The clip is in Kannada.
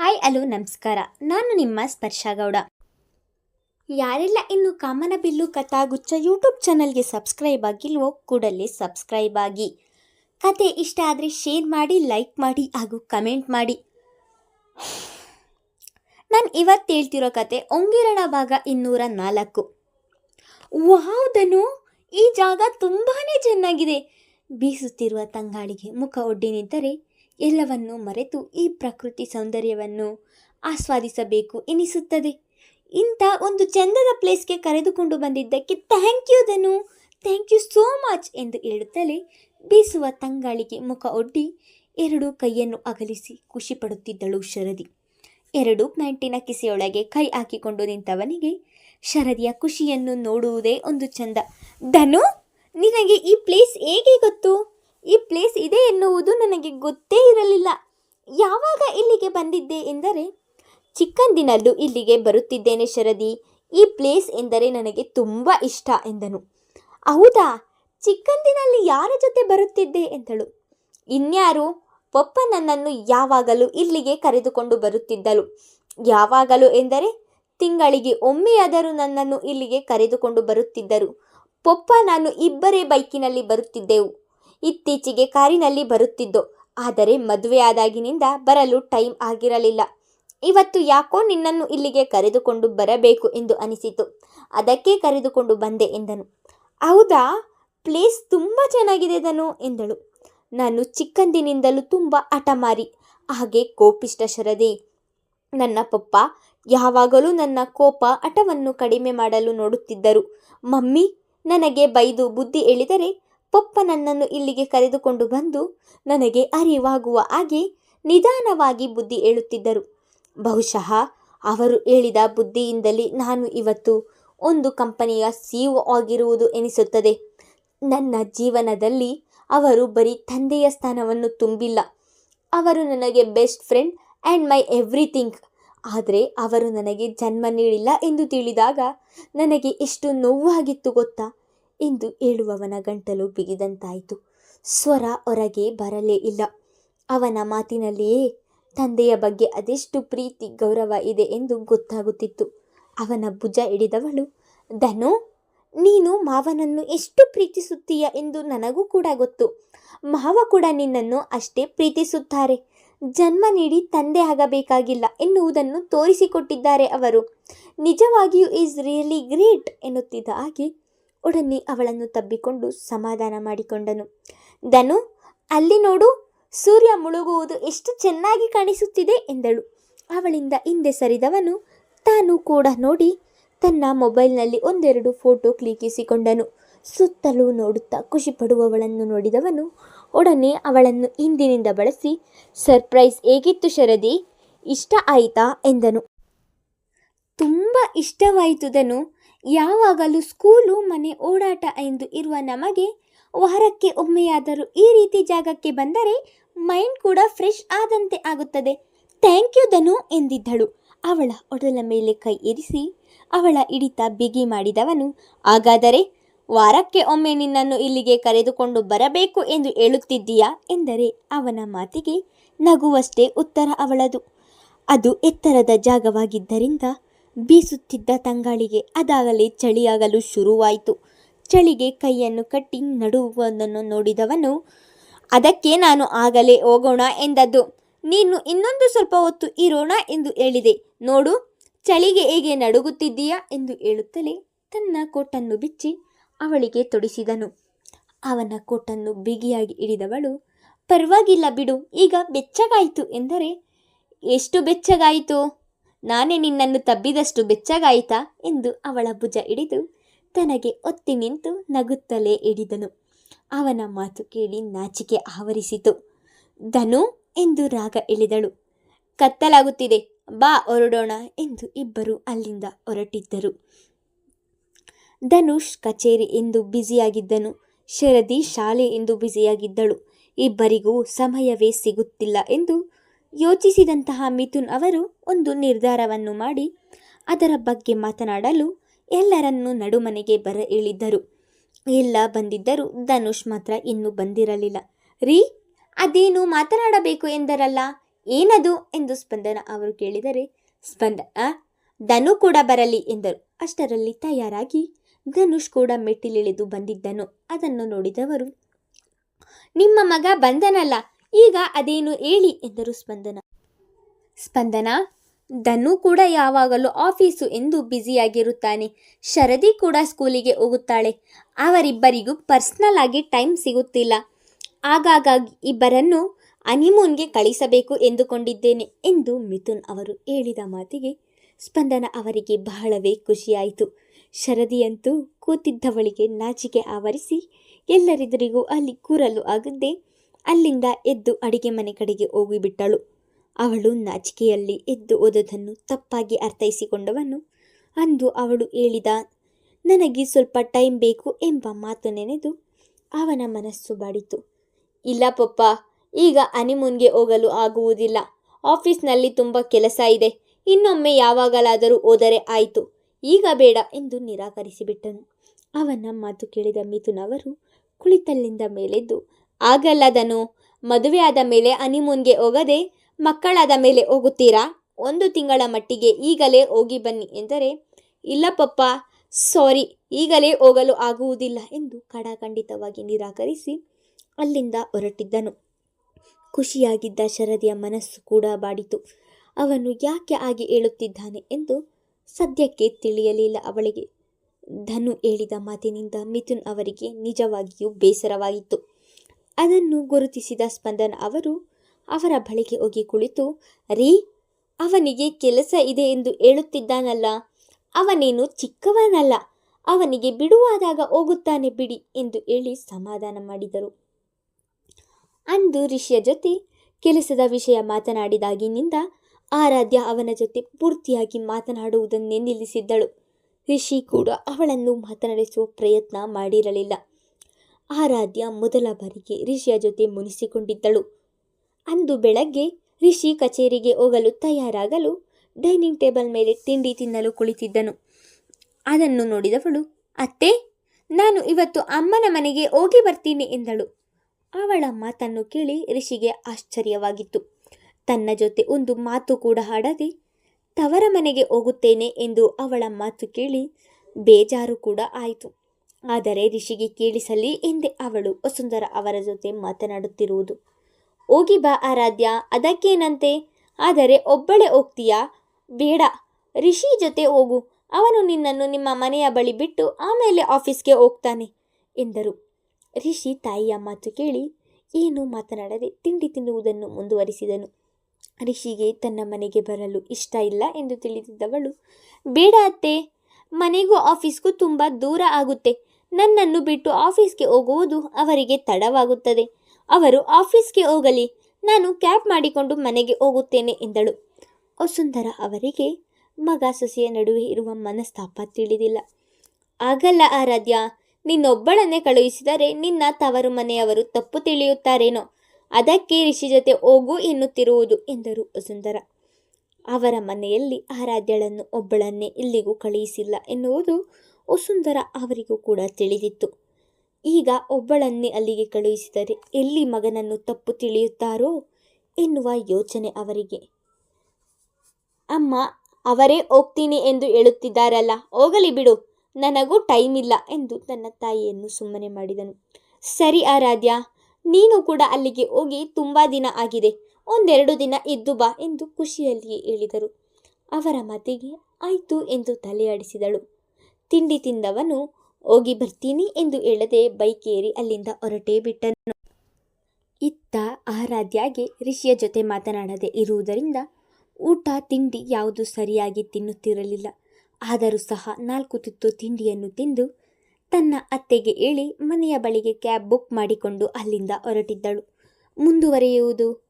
ಹಾಯ್ ಹಲೋ ನಮಸ್ಕಾರ. ನಾನು ನಿಮ್ಮ ಸ್ಪರ್ಶ ಗೌಡ ಯಾರೆಲ್ಲ ಇನ್ನು ಕಾಮನಬಿಲ್ಲು ಕಥಾಗುಚ್ಛ ಯೂಟ್ಯೂಬ್ ಚಾನಲ್ಗೆ ಸಬ್ಸ್ಕ್ರೈಬ್ ಆಗಿಲ್ವೋ ಕೂಡಲೇ ಸಬ್ಸ್ಕ್ರೈಬ್ ಆಗಿ. ಕತೆ ಇಷ್ಟ ಆದರೆ ಶೇರ್ ಮಾಡಿ, ಲೈಕ್ ಮಾಡಿ ಹಾಗೂ ಕಮೆಂಟ್ ಮಾಡಿ. ನಾನು ಇವತ್ತು ಹೇಳ್ತಿರೋ ಕತೆ ಒಂಗಿರಣ ಭಾಗ ಇನ್ನೂರ ನಾಲ್ಕು. ವಾವ್, ಧನು! ಈ ಜಾಗ ತುಂಬಾ ಚೆನ್ನಾಗಿದೆ. ಬೀಸುತ್ತಿರುವ ತಂಗಾಳಿಗೆ ಮುಖ ಒಡ್ಡಿ ನಿಂತರೆ ಎಲ್ಲವನ್ನೂ ಮರೆತು ಈ ಪ್ರಕೃತಿ ಸೌಂದರ್ಯವನ್ನು ಆಸ್ವಾದಿಸಬೇಕು ಎನಿಸುತ್ತದೆ. ಇಂಥ ಒಂದು ಚಂದದ ಪ್ಲೇಸ್ಗೆ ಕರೆದುಕೊಂಡು ಬಂದಿದ್ದಕ್ಕೆ thank you Dhanu. Thank you so much ಎಂದು ಹೇಳುತ್ತಲೇ ಬೀಸುವ ತಂಗಾಳಿಗೆ ಮುಖ ಒಡ್ಡಿ ಎರಡು ಕೈಯನ್ನು ಅಗಲಿಸಿ ಖುಷಿ ಪಡುತ್ತಿದ್ದಳು ಶರದಿ. ಎರಡು ಪ್ಯಾಂಟಿನ ಕಿಸೆಯೊಳಗೆ ಕೈ ಹಾಕಿಕೊಂಡು ನಿಂತವನಿಗೆ ಶರದಿಯ ಖುಷಿಯನ್ನು ನೋಡುವುದೇ ಒಂದು ಚಂದ. ಧನು, ನಿನಗೆ ಈ ಪ್ಲೇಸ್ ಹೇಗೆ ಗೊತ್ತು? ಈ ಪ್ಲೇಸ್ ಇದೆ ಎನ್ನುವುದು ನನಗೆ ಗೊತ್ತೇ ಇರಲಿಲ್ಲ. ಯಾವಾಗ ಇಲ್ಲಿಗೆ ಬಂದಿದ್ದೆ ಎಂದರೆ, ಚಿಕ್ಕಂದಿನಲ್ಲೂ ಇಲ್ಲಿಗೆ ಬರುತ್ತಿದ್ದೇನೆ ಶರದಿ. ಈ ಪ್ಲೇಸ್ ಎಂದರೆ ನನಗೆ ತುಂಬ ಇಷ್ಟ ಎಂದನು. ಹೌದಾ? ಚಿಕ್ಕಂದಿನಲ್ಲಿ ಯಾರ ಜೊತೆ ಬರುತ್ತಿದ್ದೆ ಎಂದಳು. ಇನ್ಯಾರು? ಪಪ್ಪ ನನ್ನನ್ನು ಯಾವಾಗಲೂ ಇಲ್ಲಿಗೆ ಕರೆದುಕೊಂಡು ಬರುತ್ತಿದ್ದಳು. ಯಾವಾಗಲೂ ಎಂದರೆ, ತಿಂಗಳಿಗೆ ಒಮ್ಮೆಯಾದರೂ ನನ್ನನ್ನು ಇಲ್ಲಿಗೆ ಕರೆದುಕೊಂಡು ಬರುತ್ತಿದ್ದರು. ಪಪ್ಪ ನಾನು ಇಬ್ಬರೇ ಬೈಕಿನಲ್ಲಿ ಬರುತ್ತಿದ್ದೆವು. ಇತ್ತೀಚೆಗೆ ಕಾರಿನಲ್ಲಿ ಬರುತ್ತಿದ್ದೋ. ಆದರೆ ಮದುವೆಯಾದಾಗಿನಿಂದ ಬರಲು ಟೈಮ್ ಆಗಿರಲಿಲ್ಲ. ಇವತ್ತು ಯಾಕೋ ನಿನ್ನನ್ನು ಇಲ್ಲಿಗೆ ಕರೆದುಕೊಂಡು ಬರಬೇಕು ಎಂದು ಅನಿಸಿತು. ಅದಕ್ಕೆ ಕರೆದುಕೊಂಡು ಬಂದೆ ಎಂದನು. ಹೌದಾ? ಪ್ಲೇಸ್ ತುಂಬ ಚೆನ್ನಾಗಿದೆ ಇದನು ಎಂದಳು. ನಾನು ಚಿಕ್ಕಂದಿನಿಂದಲೂ ತುಂಬ ಹಠಮಾರಿ. ಹಾಗೆ ಕೋಪಿಷ್ಟ ಶರದಿ, ನನ್ನ ಪಪ್ಪ, ಯಾವಾಗಲೂ ನನ್ನ ಕೋಪ ಹಠವನ್ನು ಕಡಿಮೆ ಮಾಡಲು ನೋಡುತ್ತಿದ್ದರು. ಮಮ್ಮಿ, ನನಗೆ ಬೈದು ಬುದ್ಧಿ ಹೇಳಿದರೆ ಪಪ್ಪ ನನ್ನನ್ನು ಇಲ್ಲಿಗೆ ಕರೆದುಕೊಂಡು ಬಂದು ನನಗೆ ಅರಿವಾಗುವ ಹಾಗೆ ನಿಧಾನವಾಗಿ ಬುದ್ಧಿ ಹೇಳುತ್ತಿದ್ದರು. ಬಹುಶಃ ಅವರು ಹೇಳಿದ ಬುದ್ಧಿಯಿಂದಲೇ ನಾನು ಇವತ್ತು ಒಂದು ಕಂಪನಿಯ ಸಿಇಒ ಆಗಿರುವುದು ಎನಿಸುತ್ತದೆ. ನನ್ನ ಜೀವನದಲ್ಲಿ ಅವರು ಬರೀ ತಂದೆಯ ಸ್ಥಾನವನ್ನು ತುಂಬಿಲ್ಲ. ಅವರು ನನಗೆ best friend and my everything. ಆದರೆ ಅವರು ನನಗೆ ಜನ್ಮ ನೀಡಿಲ್ಲ ಎಂದು ತಿಳಿದಾಗ ನನಗೆ ಎಷ್ಟು ನೋವಾಗಿತ್ತು ಗೊತ್ತಾ? ಎಂದು ಹೇಳುವವನ ಗಂಟಲು ಬಿಗಿದಂತಾಯಿತು. ಸ್ವರ ಹೊರಗೆ ಬರಲೇ ಇಲ್ಲ. ಅವನ ಮಾತಿನಲ್ಲಿಯೇ ತಂದೆಯ ಬಗ್ಗೆ ಅದೆಷ್ಟು ಪ್ರೀತಿ, ಗೌರವ ಇದೆ ಎಂದು ಗೊತ್ತಾಗುತ್ತಿತ್ತು. ಅವನ ಭುಜ ಹಿಡಿದವಳು, ಧನು, ನೀನು ಮಾವನನ್ನು ಎಷ್ಟು ಪ್ರೀತಿಸುತ್ತೀಯ ಎಂದು ನನಗೂ ಕೂಡ ಗೊತ್ತು. ಮಾವ ಕೂಡ ನಿನ್ನನ್ನು ಅಷ್ಟೇ ಪ್ರೀತಿಸುತ್ತಾರೆ. ಜನ್ಮ ನೀಡಿ ತಂದೆ ಆಗಬೇಕಾಗಿಲ್ಲ ಎನ್ನುವುದನ್ನು ತೋರಿಸಿಕೊಟ್ಟಿದ್ದಾರೆ ಅವರು. ನಿಜವಾಗಿಯೂ ಈಸ್ ರಿಯಲಿ ಗ್ರೇಟ್ ಎನ್ನುತ್ತಿದ್ದ ಹಾಗೆ ಒಡನೆ ಅವಳನ್ನು ತಬ್ಬಿಕೊಂಡು ಸಮಾಧಾನ ಮಾಡಿಕೊಂಡನು. ಧನು, ಅಲ್ಲಿ ನೋಡು, ಸೂರ್ಯ ಮುಳುಗುವುದು ಎಷ್ಟು ಚೆನ್ನಾಗಿ ಕಾಣಿಸುತ್ತಿದೆ ಎಂದಳು. ಅವಳಿಂದ ಹಿಂದೆ ಸರಿದವನು ತಾನು ಕೂಡ ನೋಡಿ ತನ್ನ ಮೊಬೈಲ್ನಲ್ಲಿ ಒಂದೆರಡು ಫೋಟೋ ಕ್ಲಿಕ್ಕಿಸಿಕೊಂಡನು. ಸುತ್ತಲೂ ನೋಡುತ್ತಾ ಖುಷಿ ಪಡುವವಳನ್ನು ನೋಡಿದವನು ಒಡನೆ ಅವಳನ್ನು ಹಿಂದಿನಿಂದ ಬಳಸಿ, ಸರ್ಪ್ರೈಸ್ ಹೇಗಿತ್ತು ಶರದಿ? ಇಷ್ಟ ಆಯಿತಾ? ಎಂದನು. ತುಂಬ ಇಷ್ಟವಾಯಿತುದನು ಯಾವಾಗಲೂ ಸ್ಕೂಲು ಮನೆ ಓಡಾಟ ಎಂದು ಇರುವ ನಮಗೆ, ವಾರಕ್ಕೆ ಒಮ್ಮೆಯಾದರೂ ಈ ರೀತಿ ಜಾಗಕ್ಕೆ ಬಂದರೆ ಮೈಂಡ್ ಕೂಡ ಫ್ರೆಶ್ ಆದಂತೆ ಆಗುತ್ತದೆ. ಥ್ಯಾಂಕ್ ಯು ಧನು ಎಂದಿದ್ದಳು. ಅವಳ ಒಡಲ ಮೇಲೆ ಕೈ ಇರಿಸಿ, ಅವಳ ಹಿಡಿತ ಬಿಗಿ ಮಾಡಿದವನು, ಹಾಗಾದರೆ ವಾರಕ್ಕೆ ಒಮ್ಮೆ ನಿನ್ನನ್ನು ಇಲ್ಲಿಗೆ ಕರೆದುಕೊಂಡು ಬರಬೇಕು ಎಂದು ಹೇಳುತ್ತಿದ್ದೀಯಾ ಎಂದರೆ ಅವನ ಮಾತಿಗೆ ನಗುವಷ್ಟೇ ಉತ್ತರ ಅವಳದು. ಅದು ಎತ್ತರದ ಜಾಗವಾಗಿದ್ದರಿಂದ ಬೀಸುತ್ತಿದ್ದ ತಂಗಾಳಿಗೆ ಅದಾಗಲೇ ಚಳಿಯಾಗಲು ಶುರುವಾಯಿತು. ಚಳಿಗೆ ಕೈಯನ್ನು ಕಟ್ಟಿ ನಡುವುದನ್ನು ನೋಡಿದವನು, ಅದಕ್ಕೆ ನಾನು ಆಗಲೇ ಹೋಗೋಣ ಎಂದದ್ದು. ನೀನು ಇನ್ನೊಂದು ಸ್ವಲ್ಪ ಹೊತ್ತು ಇರೋಣ ಎಂದು ಹೇಳಿದೆ. ನೋಡು, ಚಳಿಗೆ ಹೇಗೆ ನಡುಗುತ್ತಿದ್ದೀಯಾ ಎಂದು ಹೇಳುತ್ತಲೇ ತನ್ನ ಕೋಟನ್ನು ಬಿಚ್ಚಿ ಅವಳಿಗೆ ತೊಡಿಸಿದನು. ಅವನ ಕೋಟನ್ನು ಬಿಗಿಯಾಗಿ ಹಿಡಿದವಳು, ಪರವಾಗಿಲ್ಲ ಬಿಡು, ಈಗ ಬೆಚ್ಚಗಾಯಿತು ಎಂದರೆ, ಎಷ್ಟು ಬೆಚ್ಚಗಾಯಿತು? ನಾನೇ ನಿನ್ನನ್ನು ತಬ್ಬಿದಷ್ಟು ಬೆಚ್ಚಗಾಯಿತಾ ಎಂದು ಅವಳ ಭುಜ ಹಿಡಿದು ತನಗೆ ಒತ್ತಿ ನಿಂತು ನಗುತ್ತಲೇ ಹಿಡಿದನು ಅವನ ಮಾತು ಕೇಳಿ ನಾಚಿಕೆ ಆವರಿಸಿತು. ಧನು ಎಂದು ರಾಗ ಎಳೆದಳು. ಕತ್ತಲಾಗುತ್ತಿದೆ, ಬಾ ಹೊರಡೋಣ ಎಂದು ಇಬ್ಬರು ಅಲ್ಲಿಂದ ಹೊರಟಿದ್ದರು. ಧನುಷ್ ಕಚೇರಿ ಎಂದು ಬ್ಯುಸಿಯಾಗಿದ್ದನು. ಶರದಿ ಶಾಲೆ ಎಂದು ಬ್ಯುಸಿಯಾಗಿದ್ದಳು. ಇಬ್ಬರಿಗೂ ಸಮಯವೇ ಸಿಗುತ್ತಿಲ್ಲ ಎಂದು ಯೋಚಿಸಿದಂತಹ ಮಿಥುನ್ ಅವರು ಒಂದು ನಿರ್ಧಾರವನ್ನು ಮಾಡಿ ಅದರ ಬಗ್ಗೆ ಮಾತನಾಡಲು ಎಲ್ಲರನ್ನೂ ನಡುಮನೆಗೆ ಬರ ಇಳಿದ್ದರು. ಎಲ್ಲ ಬಂದಿದ್ದರೂ ಧನುಷ್ ಮಾತ್ರ ಇನ್ನೂ ಬಂದಿರಲಿಲ್ಲ. ರೀ, ಅದೇನು ಮಾತನಾಡಬೇಕು ಎಂದರಲ್ಲ? ಏನದು? ಎಂದು ಸ್ಪಂದನ ಅವರು ಕೇಳಿದರೆ, ಸ್ಪಂದನ, ಧನು ಕೂಡ ಬರಲಿ ಎಂದರು. ಅಷ್ಟರಲ್ಲಿ ತಯಾರಾಗಿ ಧನುಷ್ ಕೂಡ ಮೆಟ್ಟಿಲಿಳಿದು ಬಂದಿದ್ದನು. ಅದನ್ನು ನೋಡಿದವರು, ನಿಮ್ಮ ಮಗ ಬಂದನಲ್ಲ ಈಗ ಅದೇನು ಹೇಳಿ ಎಂದರು ಸ್ಪಂದನ. ಸ್ಪಂದನ ದನ್ನು ಕೂಡ ಯಾವಾಗಲೂ ಆಫೀಸು ಎಂದು ಬ್ಯುಸಿಯಾಗಿರುತ್ತಾನೆ. ಶರದಿ ಕೂಡ ಸ್ಕೂಲಿಗೆ ಹೋಗುತ್ತಾಳೆ. ಅವರಿಬ್ಬರಿಗೂ ಪರ್ಸ್ನಲ್ ಆಗಿ ಟೈಮ್ ಸಿಗುತ್ತಿಲ್ಲ. ಆಗಾಗ ಇಬ್ಬರನ್ನು ಅನಿಮೂನ್ಗೆ ಕಳಿಸಬೇಕು ಎಂದುಕೊಂಡಿದ್ದೇನೆ ಎಂದು ಮಿಥುನ್ ಅವರು ಹೇಳಿದ ಮಾತಿಗೆ ಸ್ಪಂದನ ಅವರಿಗೆ ಬಹಳವೇ ಖುಷಿಯಾಯಿತು. ಶರದಿಯಂತೂ ಕೂತಿದ್ದವಳಿಗೆ ನಾಚಿಕೆ ಆವರಿಸಿ ಎಲ್ಲರೆದುರಿಗೂ ಅಲ್ಲಿ ಕೂರಲು ಆಗದೆ ಅಲ್ಲಿಂದ ಎದ್ದು ಅಡಿಗೆ ಮನೆ ಕಡೆಗೆ ಹೋಗಿಬಿಟ್ಟಳು. ಅವಳು ನಾಚಿಕೆಯಲ್ಲಿ ಎದ್ದು ಓದೋದನ್ನು ತಪ್ಪಾಗಿ ಅರ್ಥೈಸಿಕೊಂಡವನು. ಅಂದು ಅವಳು ಹೇಳಿದ, ನನಗೆ ಸ್ವಲ್ಪ ಟೈಮ್ ಬೇಕು ಎಂಬ ಮಾತು ನೆನೆದು ಅವನ ಮನಸ್ಸು ಬಾಡಿತು. ಇಲ್ಲ ಪಪ್ಪ, ಈಗ ಅನಿಮೂನ್ಗೆ ಹೋಗಲು ಆಗುವುದಿಲ್ಲ. ಆಫೀಸ್ನಲ್ಲಿ ತುಂಬ ಕೆಲಸ ಇದೆ. ಇನ್ನೊಮ್ಮೆ ಯಾವಾಗಲಾದರೂ ಹೋದರೆ ಆಯಿತು. ಈಗ ಬೇಡ ಎಂದು ನಿರಾಕರಿಸಿಬಿಟ್ಟನು. ಅವನ ಮಾತು ಕೇಳಿದ ಮಿಥುನ್ ಅವರು ಕುಳಿತಲ್ಲಿಂದ ಮೇಲೆದ್ದು ಆಗಲ್ಲದನು ಮದುವೆ ಆದ ಮೇಲೆ ಅನಿಮೂನ್ಗೆ ಹೋಗದೆ ಮಕ್ಕಳಾದ ಮೇಲೆ ಹೋಗುತ್ತೀರಾ? ಒಂದು ತಿಂಗಳ ಮಟ್ಟಿಗೆ ಈಗಲೇ ಹೋಗಿ ಬನ್ನಿ ಎಂದರೆ, ಇಲ್ಲ ಪಪ್ಪ, ಸಾರಿ, ಈಗಲೇ ಹೋಗಲು ಆಗುವುದಿಲ್ಲ ಎಂದು ಖಡಾಖಂಡಿತವಾಗಿ ನಿರಾಕರಿಸಿ ಅಲ್ಲಿಂದ ಹೊರಟಿದ್ದನು. ಖುಷಿಯಾಗಿದ್ದ ಶರದಿಯ ಮನಸ್ಸು ಕೂಡ ಬಾಡಿತು. ಅವನು ಯಾಕೆ ಆಗಿ ಹೇಳುತ್ತಿದ್ದಾನೆ ಎಂದು ಸದ್ಯಕ್ಕೆ ತಿಳಿಯಲಿಲ್ಲ ಅವಳಿಗೆ. ಧನು ಹೇಳಿದ ಮಾತಿನಿಂದ ಮಿಥುನ್ ಅವರಿಗೆ ನಿಜವಾಗಿಯೂ ಬೇಸರವಾಯಿತು ಅದನ್ನು ಗುರುತಿಸಿದ ಸ್ಪಂದನ್ ಅವರು ಅವರ ಬಳಿಗೆ ಹೋಗಿ ಕುಳಿತು, ರೀ, ಅವನಿಗೆ ಕೆಲಸ ಇದೆ ಎಂದು ಹೇಳುತ್ತಿದ್ದಾನಲ್ಲ, ಅವನೇನು ಚಿಕ್ಕವನಲ್ಲ, ಅವನಿಗೆ ಬಿಡುವಾದಾಗ ಹೋಗುತ್ತಾನೆ ಬಿಡಿ ಎಂದು ಹೇಳಿ ಸಮಾಧಾನ ಮಾಡಿದರು. ಅಂದು ರಿಷಿಯ ಜೊತೆ ಕೆಲಸದ ವಿಷಯ ಮಾತನಾಡಿದಾಗಿನಿಂದ ಆರಾಧ್ಯ ಅವನ ಜೊತೆ ಪೂರ್ತಿಯಾಗಿ ಮಾತನಾಡುವುದನ್ನೇ ನಿಲ್ಲಿಸಿದ್ದಳು. ರಿಷಿ ಕೂಡ ಅವಳನ್ನು ಮಾತನಾಡಿಸುವ ಪ್ರಯತ್ನ ಮಾಡಿರಲಿಲ್ಲ. ಆರಾಧ್ಯ ಮೊದಲ ಬಾರಿಗೆ ರಿಷಿಯ ಜೊತೆ ಮುನಿಸಿಕೊಂಡಿದ್ದಳು. ಅಂದು ಬೆಳಗ್ಗೆ ರಿಷಿ ಕಚೇರಿಗೆ ಹೋಗಲು ತಯಾರಾಗಲು ಡೈನಿಂಗ್ ಟೇಬಲ್ ಮೇಲೆ ತಿಂಡಿ ತಿನ್ನಲು ಕುಳಿತಿದ್ದನು. ಅದನ್ನು ನೋಡಿದವಳು, ಅತ್ತೆ, ನಾನು ಇವತ್ತು ಅಮ್ಮನ ಮನೆಗೆ ಹೋಗಿ ಬರ್ತೀನಿ ಎಂದಳು. ಅವಳ ಮಾತನ್ನು ಕೇಳಿ ರಿಷಿಗೆ ಆಶ್ಚರ್ಯವಾಗಿತ್ತು. ತನ್ನ ಜೊತೆ ಒಂದು ಮಾತು ಕೂಡ ಹಾಡದೆ, ತವರ ಮನೆಗೆ ಹೋಗುತ್ತೇನೆ ಎಂದು ಅವಳ ಮಾತು ಕೇಳಿ ಬೇಜಾರು ಕೂಡ ಆಯಿತು. ಆದರೆ ರಿಷಿಗೆ ಕೇಳಿಸಲಿ ಎಂದೇ ಅವಳು. ವಸುಂಧರ ಅವರ ಜೊತೆ ಮಾತನಾಡುತ್ತಿರುವುದು. ಹೋಗಿ ಬಾ ಆರಾಧ್ಯ, ಅದಕ್ಕೇನಂತೆ? ಆದರೆ ಒಬ್ಬಳೇ ಹೋಗ್ತೀಯಾ? ಬೇಡ, ರಿಷಿ ಜೊತೆ ಹೋಗು. ಅವನು ನಿನ್ನನ್ನು ನಿಮ್ಮ ಮನೆಯ ಬಳಿ ಬಿಟ್ಟು ಆಮೇಲೆ ಆಫೀಸ್ಗೆ ಹೋಗ್ತಾನೆ ಎಂದರು. ರಿಷಿ ತಾಯಿಯ ಮಾತು ಕೇಳಿ ಏನೂ ಮಾತನಾಡದೆ ತಿಂಡಿ ತಿನ್ನುವುದನ್ನು ಮುಂದುವರಿಸಿದನು. ರಿಷಿಗೆ ತನ್ನ ಮನೆಗೆ ಬರಲು ಇಷ್ಟ ಇಲ್ಲ ಎಂದು ತಿಳಿದಿದ್ದವಳು, ಬೇಡ ಅತ್ತೆ, ಮನೆಗೂ ಆಫೀಸ್ಗೂ ತುಂಬ ದೂರ ಆಗುತ್ತೆ. ನನ್ನನ್ನು ಬಿಟ್ಟು ಆಫೀಸ್ಗೆ ಹೋಗುವುದು ಅವರಿಗೆ ತಡವಾಗುತ್ತದೆ. ಅವರು ಆಫೀಸ್ಗೆ ಹೋಗಲಿ, ನಾನು ಕ್ಯಾಬ್ ಮಾಡಿಕೊಂಡು ಮನೆಗೆ ಹೋಗುತ್ತೇನೆ ಎಂದಳು. ವಸುಂಧರ ಅವರಿಗೆ ಮಗ ಸೊಸೆಯ ನಡುವೆ ಇರುವ ಮನಸ್ತಾಪ ತಿಳಿದಿಲ್ಲ. ಆಗಲ್ಲ ಆರಾಧ್ಯ, ನಿನ್ನೊಬ್ಬಳನ್ನೇ ಕಳುಹಿಸಿದರೆ ನಿನ್ನ ತವರು ಮನೆಯವರು ತಪ್ಪು ತಿಳಿಯುತ್ತಾರೇನೋ? ಅದಕ್ಕೆ ಋಷಿ ಜೊತೆ ಹೋಗು ಎನ್ನುತ್ತಿರುವುದು ಎಂದರು ವಸುಂಧರ. ಅವರ ಮನೆಯಲ್ಲಿ ಆರಾಧ್ಯಳನ್ನು ಒಬ್ಬಳನ್ನೇ ಇಲ್ಲಿಗೂ ಕಳುಹಿಸಿಲ್ಲ ಎನ್ನುವುದು ವಸುಂಧರ ಅವರಿಗೂ ಕೂಡ ತಿಳಿದಿತ್ತು. ಈಗ ಒಬ್ಬಳನ್ನೇ ಅಲ್ಲಿಗೆ ಕಳುಹಿಸಿದರೆ ಎಲ್ಲಿ ಮಗನನ್ನು ತಪ್ಪು ತಿಳಿಯುತ್ತಾರೋ ಎನ್ನುವ ಯೋಚನೆ ಅವರಿಗೆ. ಅಮ್ಮ, ಅವರೇ ಹೋಗ್ತೀನಿ ಎಂದು ಹೇಳುತ್ತಿದ್ದಾರಲ್ಲ, ಹೋಗಲಿ ಬಿಡು, ನನಗೂ ಟೈಮ್ ಇಲ್ಲ ಎಂದು ತನ್ನ ತಾಯಿಯನ್ನು ಸುಮ್ಮನೆ ಮಾಡಿದನು. ಸರಿ ಆರಾಧ್ಯ, ನೀನು ಕೂಡ ಅಲ್ಲಿಗೆ ಹೋಗಿ ತುಂಬ ದಿನ ಆಗಿದೆ, ಒಂದೆರಡು ದಿನ ಇದ್ದು ಬಾ ಎಂದು ಖುಷಿಯಲ್ಲಿಯೇ ಹೇಳಿದರು. ಅವರ ಮತಿಗೆ, ಆಯಿತು ಎಂದು ತಲೆಯಾಡಿಸಿದಳು. ತಿಂಡಿ ತಿಂದವನು, ಹೋಗಿ ಬರ್ತೀನಿ ಎಂದು ಹೇಳದೆ ಬೈಕ್ ಏರಿ ಅಲ್ಲಿಂದ ಹೊರಟೇ ಬಿಟ್ಟನು. ಇತ್ತ ಆರಾಧ್ಯಾಗೆ ರಿಷಿಯ ಜೊತೆ ಮಾತನಾಡದೆ ಇರುವುದರಿಂದ ಊಟ, ತಿಂಡಿ ಯಾವುದು ಸರಿಯಾಗಿ ತಿನ್ನುತ್ತಿರಲಿಲ್ಲ. ಆದರೂ ಸಹ ನಾಲ್ಕು ತುತ್ತು ತಿಂಡಿಯನ್ನು ತಿಂದು ತನ್ನ ಅತ್ತೆಗೆ ಹೇಳಿ ಮನೆಯ ಬಳಿಗೆ ಕ್ಯಾಬ್ ಬುಕ್ ಮಾಡಿಕೊಂಡು ಅಲ್ಲಿಂದ ಹೊರಟಿದ್ದಳು. ಮುಂದುವರಿಯುವುದು?